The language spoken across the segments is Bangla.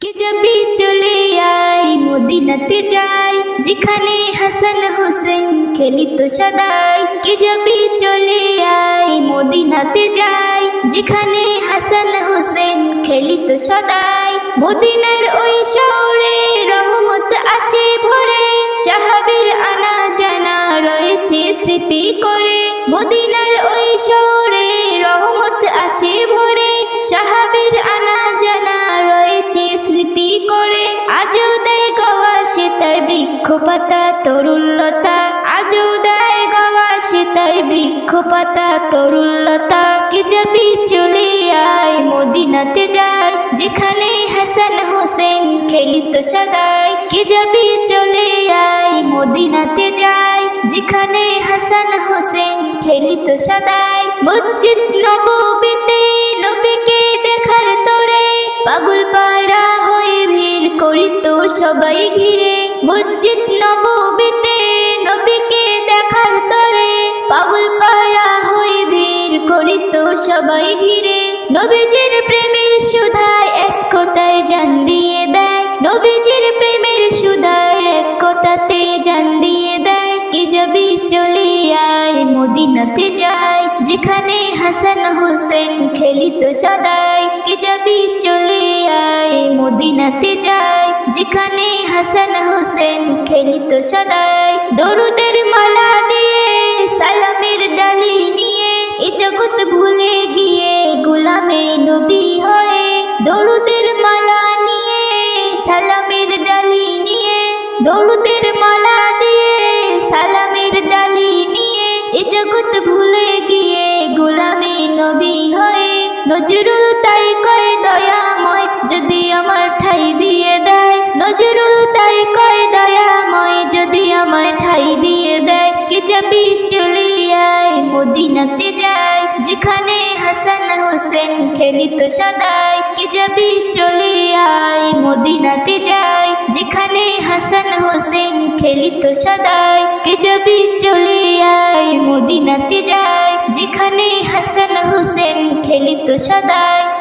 কে যাবি চলে আয়, মদিনাতে যাই। যেখানে হাসান হোসেন খেলিত সদাই। কে যাবি চলে আয়, মদিনাতে যাই। যেখানে হাসান হোসেন খেলিত সদাই। মদিনার ওই শহরে রহমত আছে ভরে। সাহাবের আনা জানা রয়েছে স্মৃতি করে। মদিনার ওই শহরে রহমত আছে ভরে। সাহাবের আনা জানা স্মৃতি করে। আজও দেয় গওয়া সে তাই বৃক্ষ পাতা তরুল্লতা আজও দেয় গওয়া সে তাই বৃক্ষ পাতা তরুল্লতা কে যাবি চলে আয়, মদিনাতে যাই যেখানে হাসান হোসেন খেলিত সদাই। কে যাবি চলে আয়, মদিনাতে যাই যেখানে হাসান হোসেন খেলিত সদাই। মসজিদ নববীতে সবাই ঘিরে মসজিদ নবীতে নবীকে দেখার তরে পাগল পাড়া হয়ে ভিড় করিত সবাই ঘিরে। নবীজির প্রেমের সুধায় এক কথায় জান দিয়ে দেয়। নবীজির যাবি চলে আয়, মদিনাতে যাই যেখানে হাসান হোসেন খেলিত সদাই, কি যাবি চলে আয়, মদিনাতে যাই যেখানে হাসান হোসেন খেলিত সদাই, দরুদের মালা দিয়ে, সালামের ডালি নিয়ে, এ জগৎ ভুলে গিয়ে গোলামে নবী হয়ে, দরুদের মালা নিয়ে, সালামের ডালি নিয়ে, দরুদের নবী হয়ে নজরুল তাই কয় দয়াময়, যদি আমার ঠাই দিয়ে দেয়। নজরুল তাই কয় দয়াময়, যদি আমায় ঠাই দিয়ে দেয়। কে যাবি চলে আয়, মদিনাতে যাই যেখানে হাসান হোসেন খেলিত সদাই, কে যাবি চলে আয়, মদিনাতে যাই যেখানে হাসান হোসেন খেলিত সদাই কে যাবি চলে আয় মদিনাতে যায় যেখানে হাসান হোসেন খেলিত সদাই।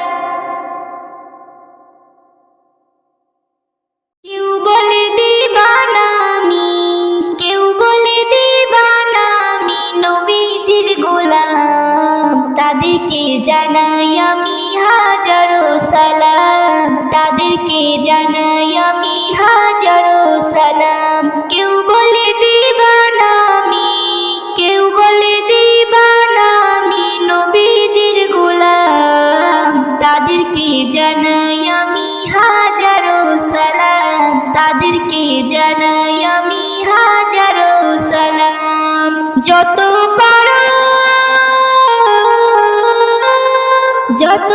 কেউ বলে দিবানা আমি কেউ বলে দিবানা আমি নবীজির গোলাম। তাদেরকে জানাই আমি হাজারো সালাম। তাদেরকে জানাই আমি হাজারো সালাম। যত পারো, যত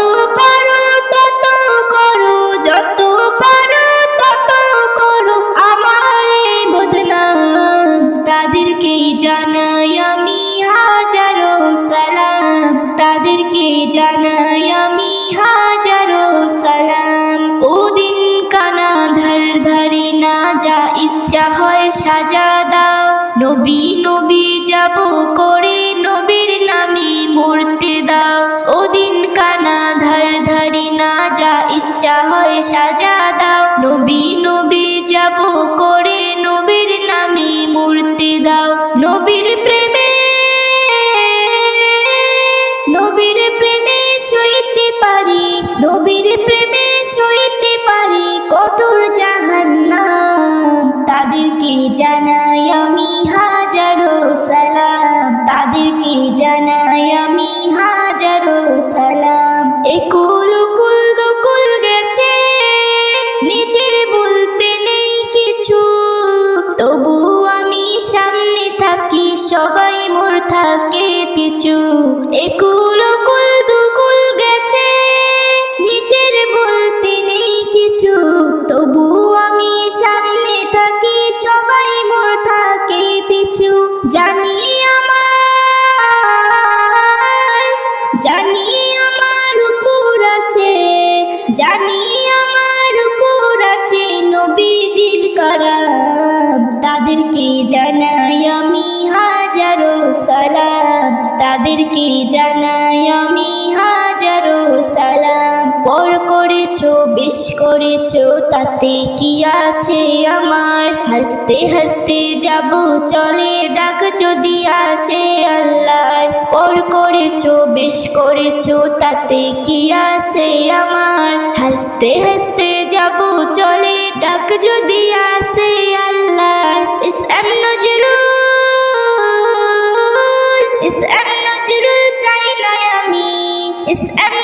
নবী নবী যাব করে নবীর নামে মরতে দাও। নবীর প্রেমে নবীর প্রেমে সইতে পারি, নবীর প্রেমে সইতে পারি কঠোর জাহান্নাম। তাদেরকে জানাই আমি হাজারো সালাম। তাদেরকে জানাই আমি হাজারো সালাম। একুল কুল পিছু একুল কুল দুকুল গেছে, নিজের বলতে নেই কিছু। তবু আমি সামনে থাকি, সবাই মোর থাকে পিছু। জানি আমার জানি আমার উপর আছে, জানি আমার উপর আছে নবীজির কারাম তাদেরকে জানাই আমি হাজারো সালাম। তাদেরকে জানাই আমি হাজারো সালাম। পর করেছ, বেশ করেছ, তাতে কি আছে আমার? হাসতে হাসতে যাব, চলে ডাক যদি আসে আল্লাহর। পর করেছ, বেশ করেছ, তাতে কি আছে আমার? হাসতে হাসতে যাব, চলে ডাক যদি আসে আল্লাহর। S M Nazrul S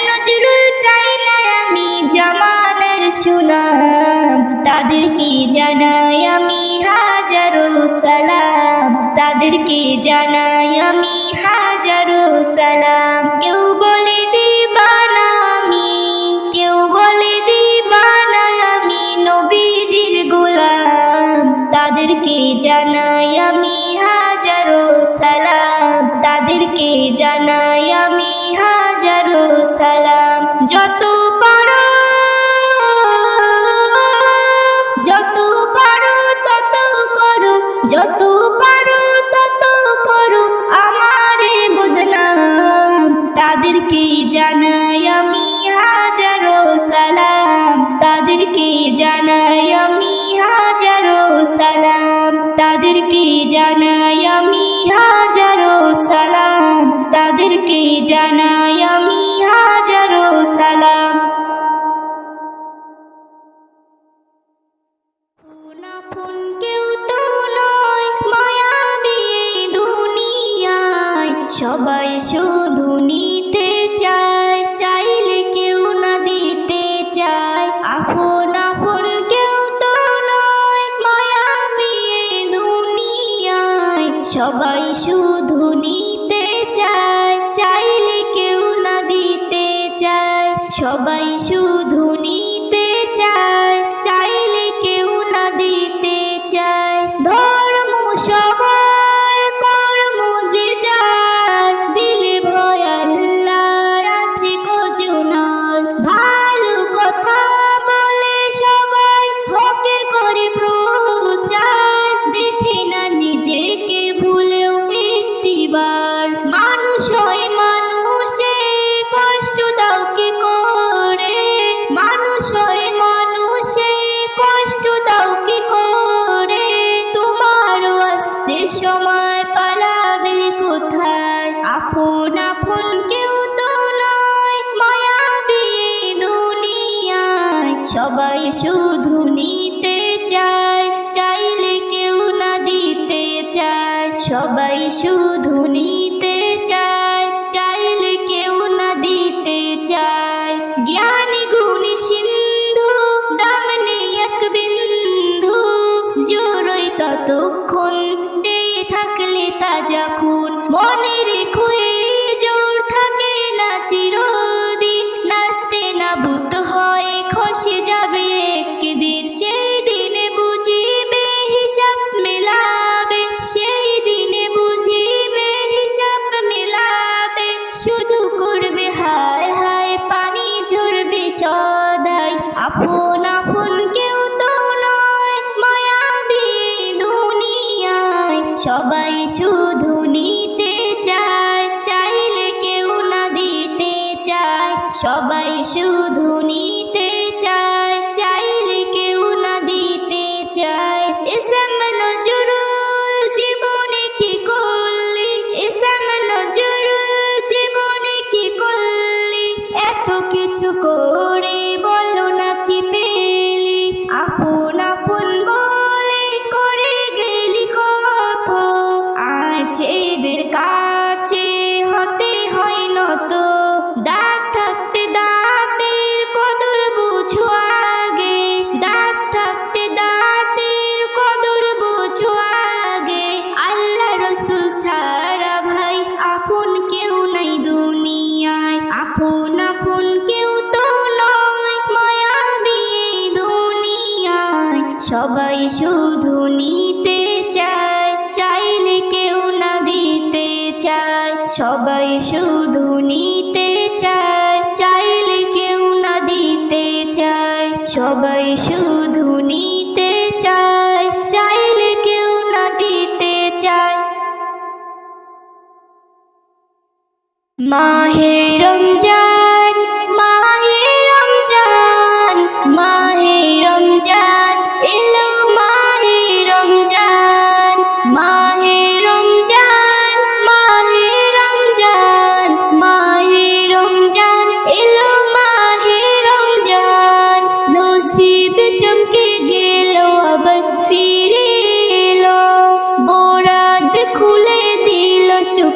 Nazrul চাই না আমি জামানার সুনাম। তাদেরকে জানাই আমি হাজারো সালাম। তাদেরকে জানাই আমি হাজারো সালাম। কেউ 修。Apple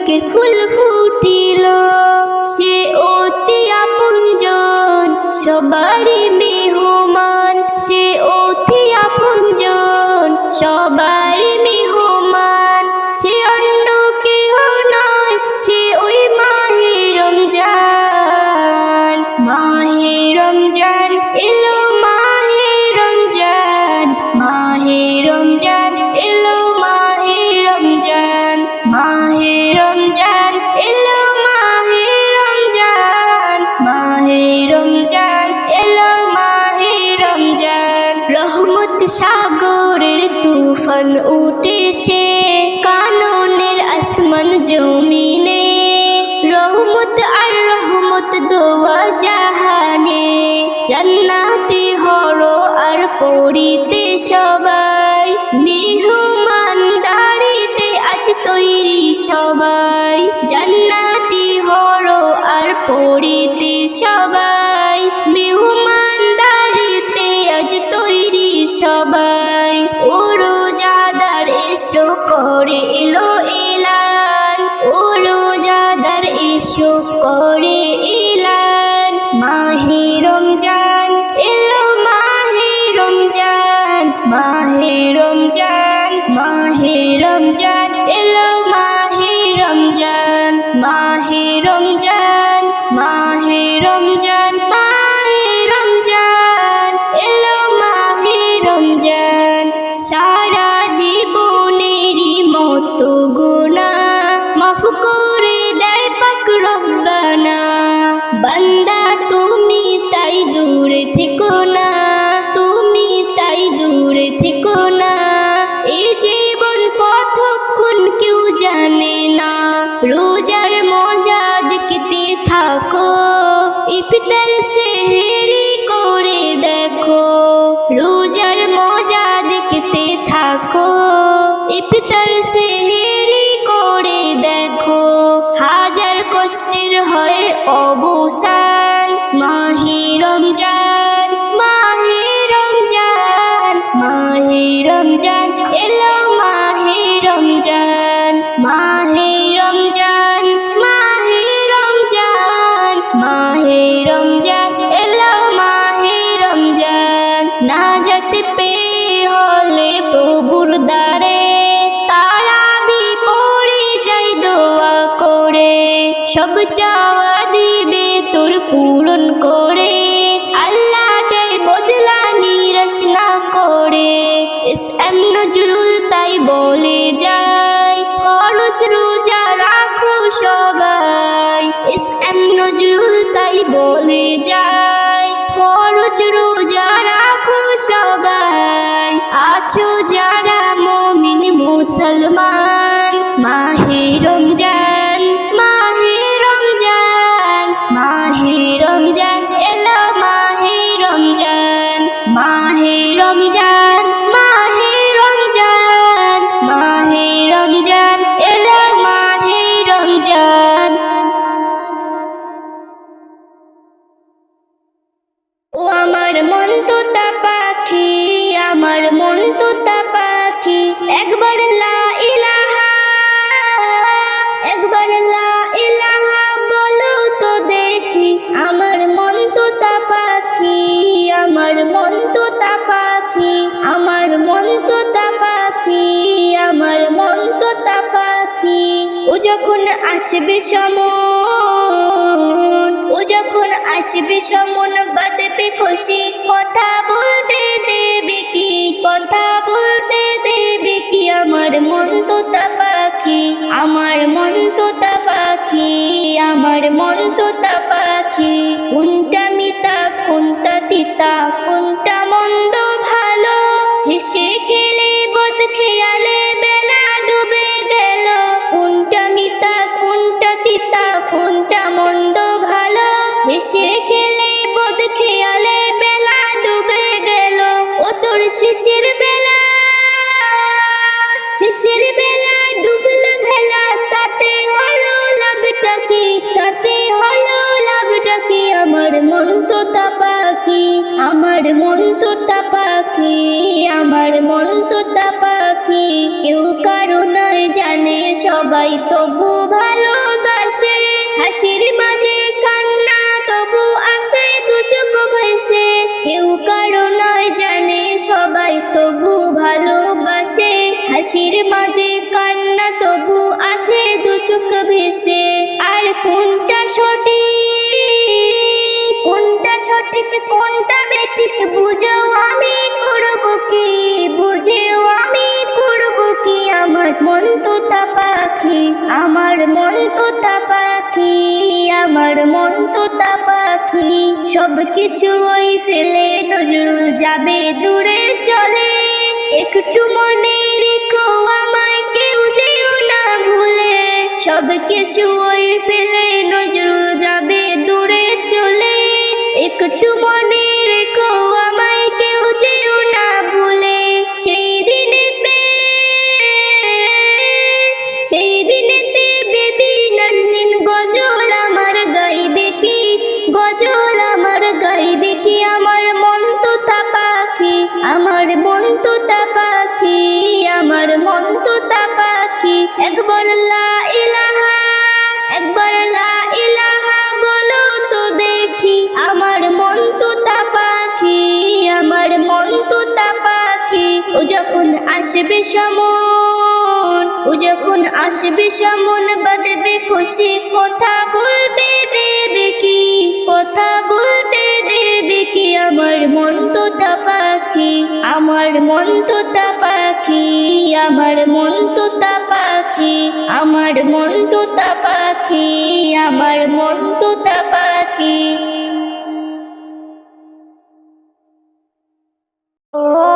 সুখের ফুল ফুটিল। সে অতি আপনজন সবারই পড়িতে সবাই, মেহমান দাঁড়িতে আজ তৈরি সবাই। জান্নাতি হরো আর পড়িতে সবাই, মেহমান দাঁড়িতে আজ তৈরি সবাই। ও রোজাদার এসো, করে এলো এলান। ও রোজাদার এসো, করে রমজান এলো মাহে রমজান মাহে রমজান। ইফতার সেহেরি করে দেখো। রোজার মজা দেখতে থাকো। ইফতার সেহেরি করে দেখো। হাজার কষ্টের হয় অবসান। মাহে রমজান মাহে রমজান মাহে রমজান, এলো মাহে রমজান মাহে মাহে রমজান এলো মাহে রমজান। না যেতে পেয়ে হলে প্রভুর দ্বারে, তারা বিপরে যাই দোয়া করে। সব চাওয়া দিবে তোর পূরণ করে। আল্লাহ দেয় বদলা নিরাশ না করে। এস এম নজরুল তাই বলে যায় খরচ রোজা রাখো সবাই। এস এম নজরুল তাই বলে যায়, ফরজ রোজা রাখো সবাই। আছো যারা মমিন মুসলমান, মাহে রমজান যখন আসবে সমন, ও যখন আসবে সমন বাদবে খুশি। কথা বলতে দেবে কি? কথা বলতে দেবে কি? আমার মন তোতা পাখি, আমার মন তোতা পাখি, আমার মন তোতা পাখি। কোনটা মিতা কোনটা তিতা, কোনটা মন্দ, ভালো, হেসে শেষের বেলা শেষের বেলা ডুবল ভেলা তাতে হলো লাভটা কি? তাতে হলো লাভটা কি? আমার মন তো পাখি আমার মন তো তা পাখি আমার মন তো তা পাখি কেউ কারও নয় জানে, সবাই তবু ভালোবাসে। হাসির মাঝে কান্না, তবু আসে দু চোখ ভেসে। কেউ কারও সবাই তবু ভালোবাসে। হাসির মাঝে কান্না তবু আসে, দু চোখ ভেসে। আর কোনটা সঠিক? কোনটা সঠিক, কোনটা বেঠিক, বুঝেও আমি করব কি? বুঝেও আমি করব কি আমার মন তো পাখি? আমার মন পাখি, আমার মন পাখি। সব কিছু ওই ফেলে যাবে দূরে চলে। একটু মনে রেখো আমায় কেউ যেও না ভুলে। সব কিছু ওই ফেলে নজরুল যাবে দূরে চলে। একটু মনে রেখো আমায় গজল আমার গাইবে কি? আমার মন তো পাখি, আমার মন তো পাখি, আমার মন তো পাখি। একবার লা ইলাহা, একবার লা ইলাহা বলো তো দেখি। আমার মন তো পাখি, আমার মন তা পাখি। ও যখন আসবে সমন, ও যখন আসবে সমন বাদবে খুশি, কথা বলবে দেবে কি? কথা বলতে দেবে কি? আমার মন তো পাখি, আমার মন তো পাখি, আমার মন তো পাখি, আমার মন তো পাখি, আমার মন তা পাখি। ও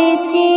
করেছি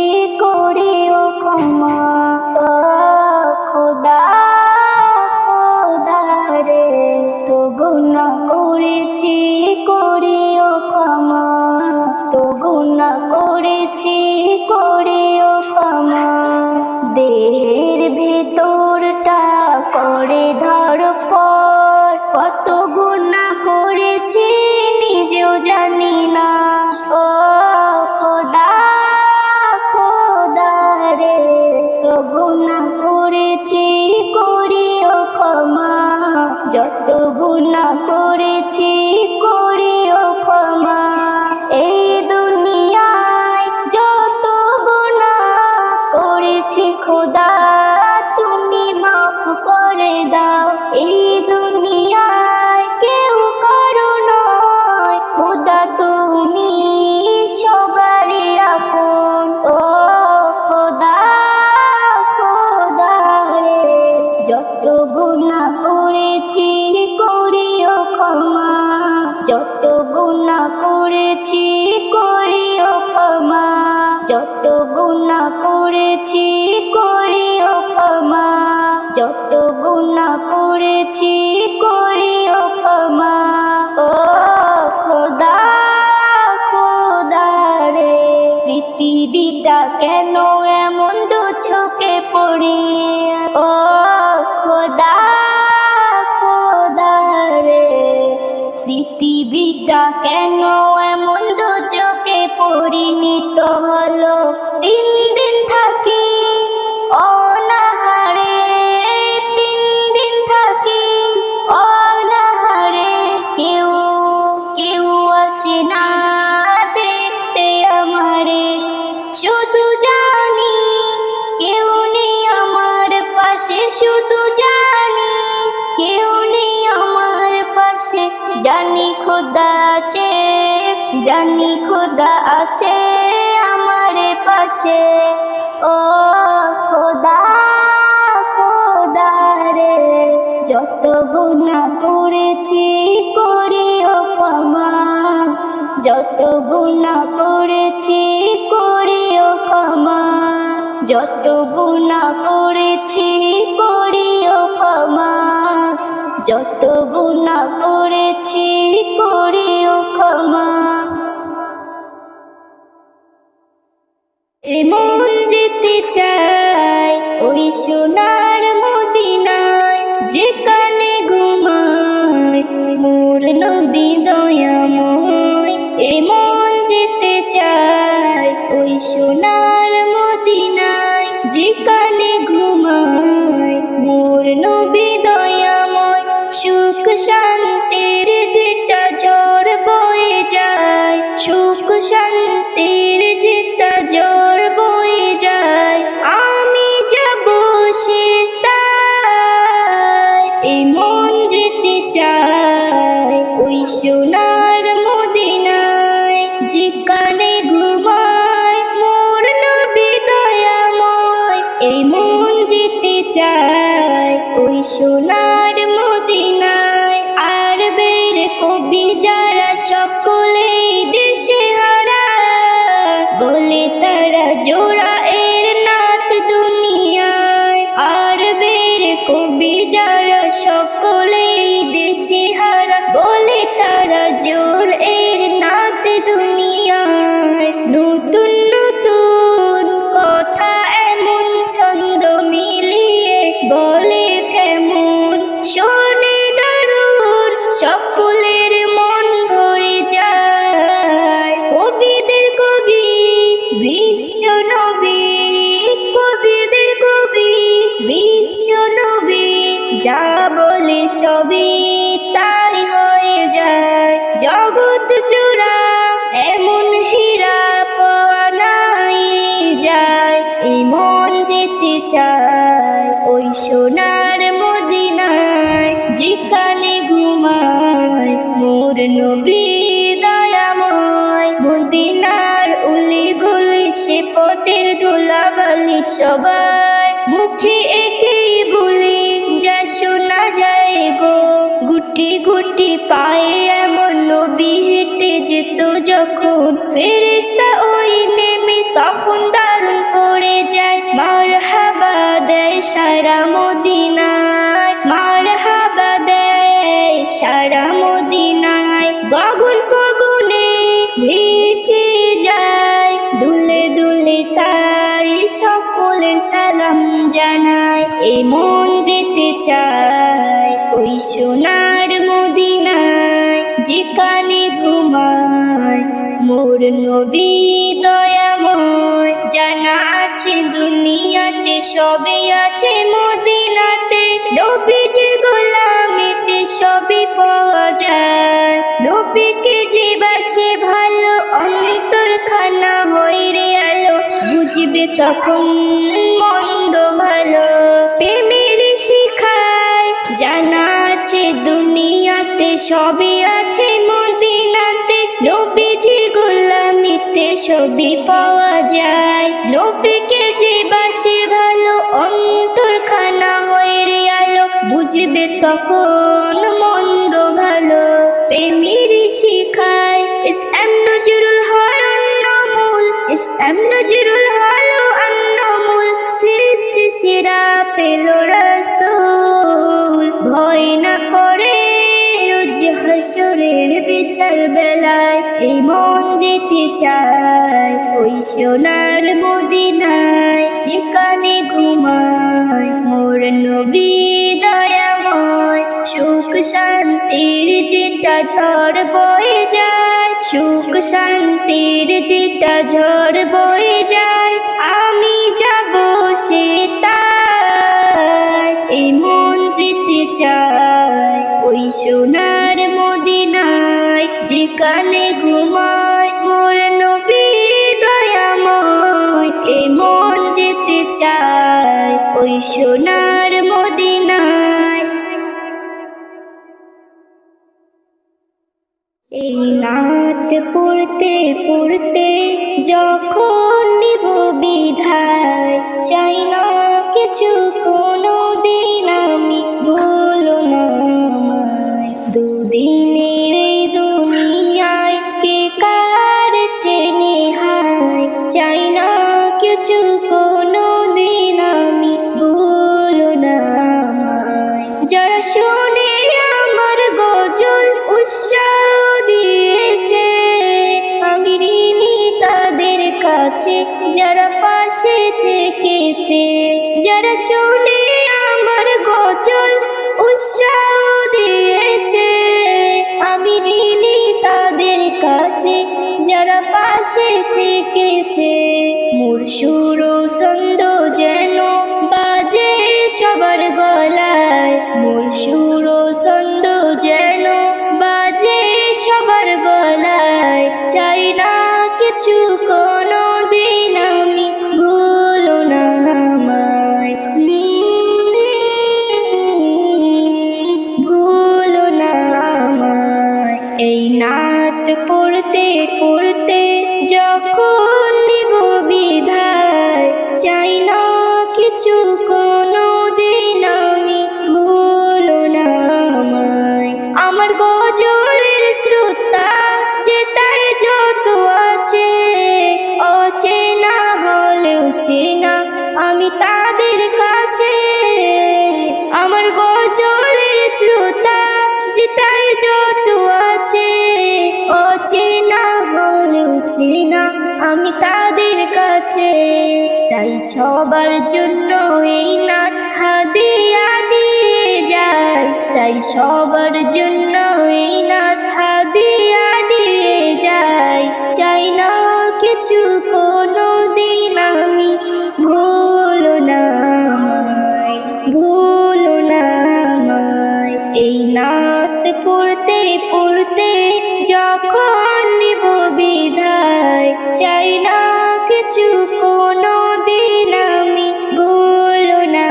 যত গুণা করেছি, করিও ক্ষমা। ও খোদা খোদা রে, পৃথিবীটা কেন এমন দু চোখে পড়ে? ও খোদা খোদা রে, পৃথিবীটা কেন এমন দু চোখে পরিণত হলো তিন খোদা আছে আমার পাশে। ও খোদা খোদা রে, যত গুণা করেছি করিও ক্ষমা। যত গুণা করেছি করিও ক্ষমা। যত গুণা করেছি করিও ক্ষমা। যত গুণা করেছি করিও ক্ষমা। এমন যেতে যেতে চাই ওই সোনার মদিনায় যেখানে ঘুমায়, মোর নবী দয়াময় এমন যেতে চাই ওই সোনার মদিনায় যেখানে ঘুমায়, মোর নবী দয়াময়, সুখ শান্তির যেটা ঝড় ওই সোনার সবার মুখে একেই বলি, যা শোনা যায় গো। গুটি গুটি পায়ে এমন নবী হেঁটে যেত যখন। ফেরেস্তা ওই নেমে তখন দারুণ পড়ে যায়। মার হাবা দেয় সারা মদিনায় মার হাবা দেয় সারা মদিনায়। সালাম জানায় এ মন যেতে চায় ওই সোনার মদিনায়, যেখানে ঘুমায় মোর নবী দয়াময়। জানা আছে দুনিয়াতে সবে আছে, মদিনাতে নবীজির গোলামিতে সবই পাওয়া যায়। নবীকে যে বাসে ভালো বুঝবে তখন মন্দ ভালো। প্রেমের শিখায় জানা আছে, দুনিয়াতে সবই আছে, মদিনাতে নবীজির গোলামিতে সবই পাওয়া যায়। নবীকে যে বাসে ভালো, অন্তরখানা হয়ে রে আলো বুঝবে তখন মন্দ ভালো। প্রেমের শিখায় ইস এম নজরুল হয় অন্যমূল ইস এম নজরুল পেল রসুল। ভয় না করে রোজ হাসরের বিচার বেলায় এই মন যেতে চায়। ওই সোনার মদিনায় যেখানে ঘুমায়, মোর নবী দয়াময়। সুখ শান্তির যেটা ঝড় বয়ে যায়, সুখ শান্তির যেটা ঝড় বয়ে যায়। আমি যাব সে ওই সোনার মদিনায় যেখানে ঘুমায় মোর নবী দয়াময় এই মন যেতে চায় ওই সোনার মদিনায়। এই নাত পড়তে পড়তে যখন নিব বিধায়, চাই না কিছু কোনো দিন আমি বলো না। দুদিনের এই দুনিয়ায় কে কার চেনে হায়? চাই না কিছু কোনো দিন আমি বলো না যারা শোনে আমার গজল উৎসাহ দিয়েছে, আমি ঋণী তাদের কাছে, যারা পাশে থেকেছে। যারা শুনে আমার গজল উৎসাহ পাশে থেকেছে। মোর সুর ছন্দ যেন বাজে সবার গলায়। মোর সুর ছন্দ যেন বাজে সবার গলায়। চাই না কিছু কোনো আমার গজলের শ্রোতা যে তাই যত আছে, অচেনা হলেও চেনা আমি তাদের কাছে। তাই সবার জন্য এই নাথ হাদিয়া দিয়ে যায়। তাই সবার জন্য এই নাথ হাদিয়া দিয়ে যায়। চাই না কিছু কোনো দিন আমি ভুলো না। নাত পড়তে পড়তে যখন নিব বিধায় চাই না কিছু কোনো দিন আমি ভুলো না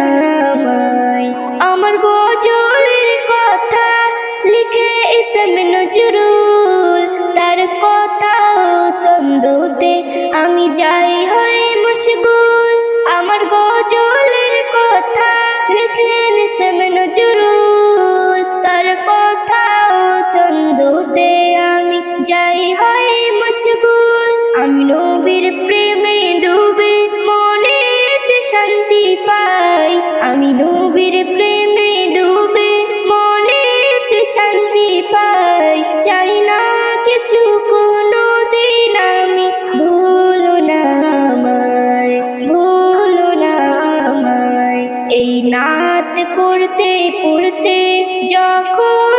আমায় আমার গজলের কথা লিখে ইসম নজরুল, তার কথা সন্দতে আমি যাই হই মুশগুল নবীর প্রেমে ডুবে মনেতে শান্তি পাই। আমি নবীর প্রেমে ডুবে মনেতে শান্তি পাই। চাই না কিছু কোনো দিন আমি, ভুলো না ভুলো না এই নাত পড়তে পড়তে যখন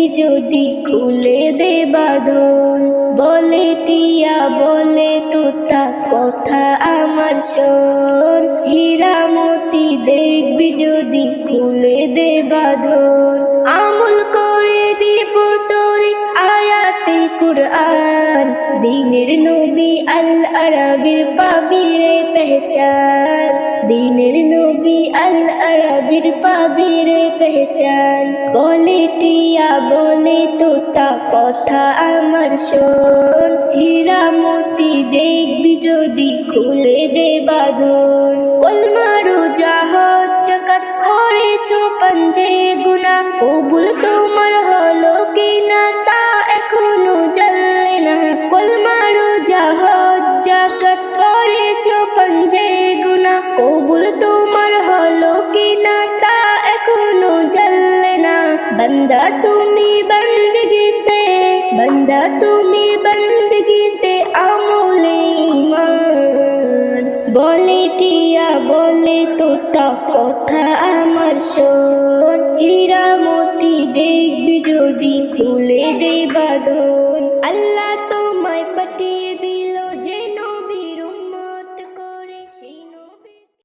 দেখবি যদি খুলে দে বাঁধন, বলে টিয়া বলে তোতা কথা আমার শোন। হীরা মতি দেখবি যদি খুলে দে বাঁধন, আমল দিনের নবী আল আরবির পাবিরে পেহচান। দিনের নবী আল আরবির পাবিরে পেহচান। বলে টিয়া, বলে তোতা, কথা আমার শোন। হীরা মতি দেখবি যদি খুলে দে বাঁধন। কলমারু জাহাজ জাকাত করেছ পঞ্জে গুনা কবুল তোমার তুমি বন্দগিতে বন্দা তুমি বন্দগিতে আমলে ইমান বলে টিয়া বলে তোতা কথা আমার শোন হীরামতি দেখবি যদি খুলে দে